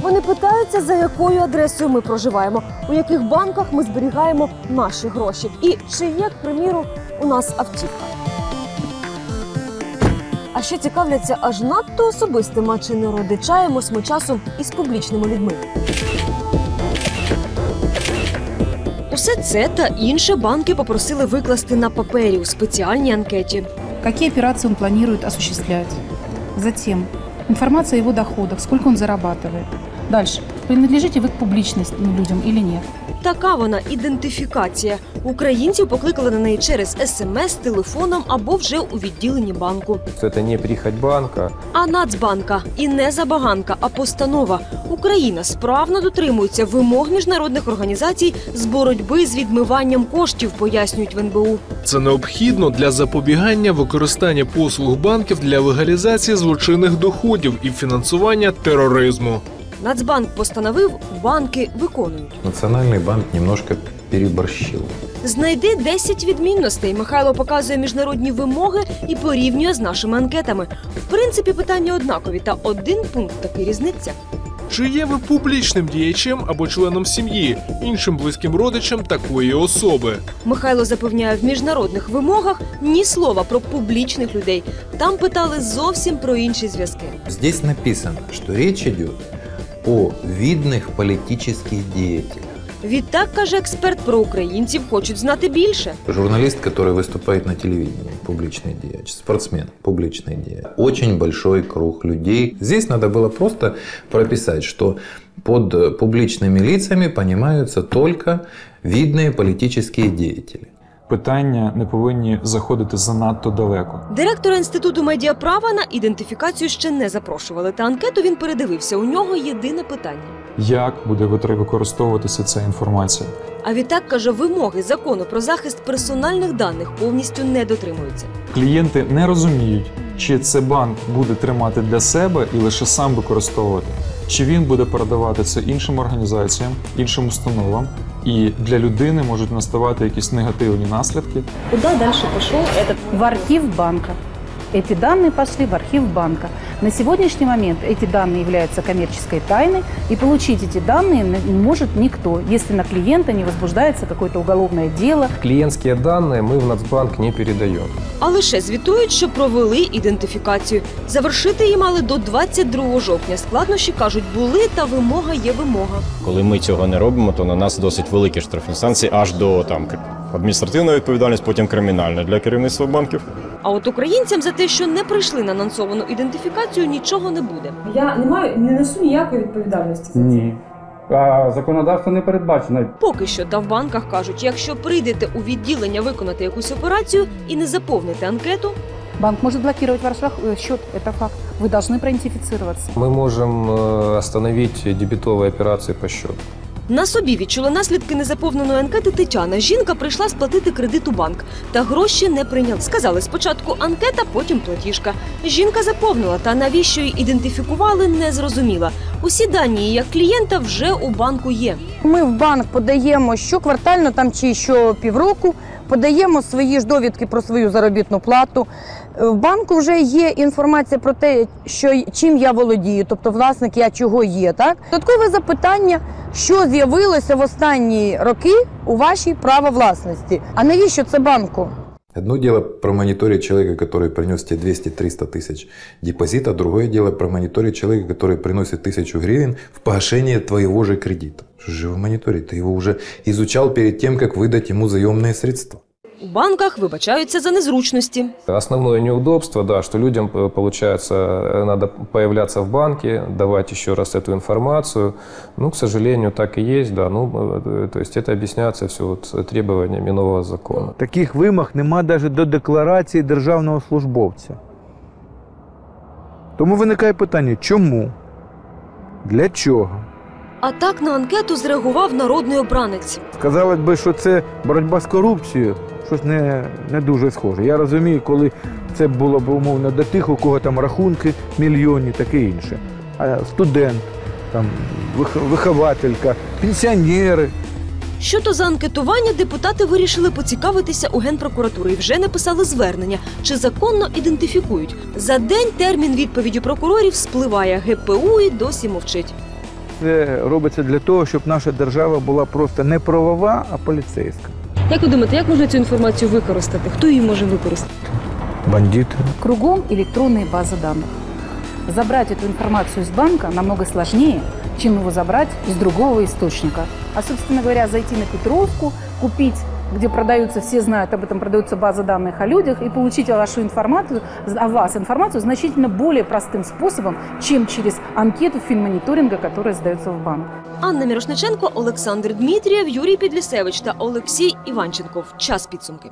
Вони питаються, за якою адресою ми проживаємо, у яких банках ми зберігаємо наші гроші, і чи є, к приміру, у нас автівка. А ще цікавляться аж надто особистим, а чи не родичаємось ми часом із публічними людьми. Усе це та інше банки попросили викласти на папері у спеціальній анкеті. какие операции он планирует осуществлять. Затем информация о его доходах, сколько он зарабатывает. Дальше Принадлежите вы к публичным людям или нет? Така вона ідентифікація. Українців покликали на неї через смс, телефоном або вже у відділенні банку. что это не прихоть банка, А Нацбанка і не забаганка, а постанова. Україна справно дотримується вимог міжнародних організацій з боротьби з відмиванням коштів, пояснюють в НБУ. Це необхідно для запобігання використання послуг банків для легалізації злочинних доходів і фінансування тероризму. Нацбанк постановив, банки виконують. Национальный банк немножко переборщил. Знайди 10 відмінностей. Михайло показує міжнародні вимоги і порівнює з нашими анкетами. В принципі, питання однакові, та один пункт таки різниця. Чи є ви публічним діячем або членом сім'ї, іншим близьким родичем такої особи? Михайло запевняє, в міжнародних вимогах ні слова про публічних людей. Там питали зовсім про інші зв'язки. Здесь написано, что речь идет о видных политических деятелях. Відтак каже експерт про українців, хочуть знати більше. Журналист, который выступает на телевидении, публичный деяч, спортсмен, публичный деяч. Очень большой круг людей. Здесь надо было просто прописать, что под э, публичными лицами понимаются только видные политические деятели. Питання не повинні заходити занадто далеко. Директора інституту медіаправа на ідентифікацію ще не запрошували. Та анкету він передивився. У нього єдине питання. Як буде використовуватися ця інформація? А відтак каже, вимоги закону про захист персональних даних повністю не дотримуються. Клієнти не розуміють, чи це банк буде тримати для себе і лише сам використовувати, чи він буде передавати це іншим організаціям, іншим установам, і для людини можуть наставати якісь негативні наслідки. Куда дальше пошел этот? В архив банка. Эти данные пошли в архив банка. На сегодняшний момент эти данные являются коммерческой тайной, и получить эти данные не может никто, если на клиента не возбуждается какое-то уголовное дело, клиентские данные мы в Нацбанк не передаем. А лише звітують, що провели ідентифікацію. Завершити її мали до 22 жовтня. Складнощі кажуть, були та вимога є вимога. Коли ми цього не робимо, то на нас досить великі штрафні санкції аж до там адміністративної відповідальності, потім кримінальна для керівництва банків. А от українцям за те, що не прийшли на анонсовану ідентифікацію, нічого не буде. Я не маю не несу ніякої відповідальності за це. Ні. А законодавство не передбачено. Поки що та в банках кажуть, якщо прийдете у відділення виконати якусь операцію і не заповните анкету, банк может блокировать ваш рах- э, счет. Это факт. Вы должны проидентифицироваться. Мы можем э, остановить дебетовые операции по счету. на собі відчула наслідки незаповненої анкети Тетяна. Жінка прийшла сплатити кредит у банк, та гроші не прийняли. Сказали спочатку анкета, потім платіжка. Жінка заповнила, та навіщо її ідентифікували, не зрозуміла. Усі дані як клієнта вже у банку є. Ми в банк подаємо щоквартально там чи що півроку, подаємо свої ж довідки про свою заробітну плату. Е, В банку вже є інформація про те, що чим я володію, тобто власник я чого є. Так додаткове запитання, що з'явилося в останні роки у вашій право власності. А навіщо це банку? Одно дело промониторить человека, который принес тебе 200-300 тысяч депозита, другое дело промониторить человека, который приносит тысячу гривен в погашение твоего же кредита. Что же его мониторить? Ты его уже изучал перед тем, как выдать ему заемные средства. У банках вибачаються за незручності. Основное неудобство, да, что людям, э, получается, э, надо появляться в банке, давать еще раз эту информацию. Ну, к сожалению, так и есть, да. Ну, э, то есть это объясняется все вот требованиями нового закона. Таких вимог нема навіть до декларації державного службовця. Тому виникає питання, чому? Для чого? А так на анкету зреагував народний обранець. Сказали би, що це боротьба з корупцією, щось не, не дуже схоже. Я розумію, коли це було б умовно до тих, у кого там рахунки мільйонні, таке інше. А студент, там, вихователька, пенсіонери. Щодо за анкетування, депутати вирішили поцікавитися у генпрокуратури і вже написали звернення, чи законно ідентифікують. За день термін відповіді прокурорів спливає. ГПУ і досі мовчить це робиться для того, щоб наша держава була просто не правова, а поліцейська. Як ви думаєте, як можна цю інформацію використати? Хто її може використати? Бандити. Кругом электронные базы данных. Забрать эту информацию из банка намного сложнее, чем его забрать из другого источника. А, собственно говоря, зайти на Петровку, купить где продаются, все знают об этом, продаются базы данных о людях, и получить вашу информацию, о вас информацию значительно более простым способом, чем через анкету финмониторинга, которая сдается в банк. Анна Мірошниченко, Олександр Дмитрієв, Юрій Підлісевич та Олексій Іванченков. Час підсумки.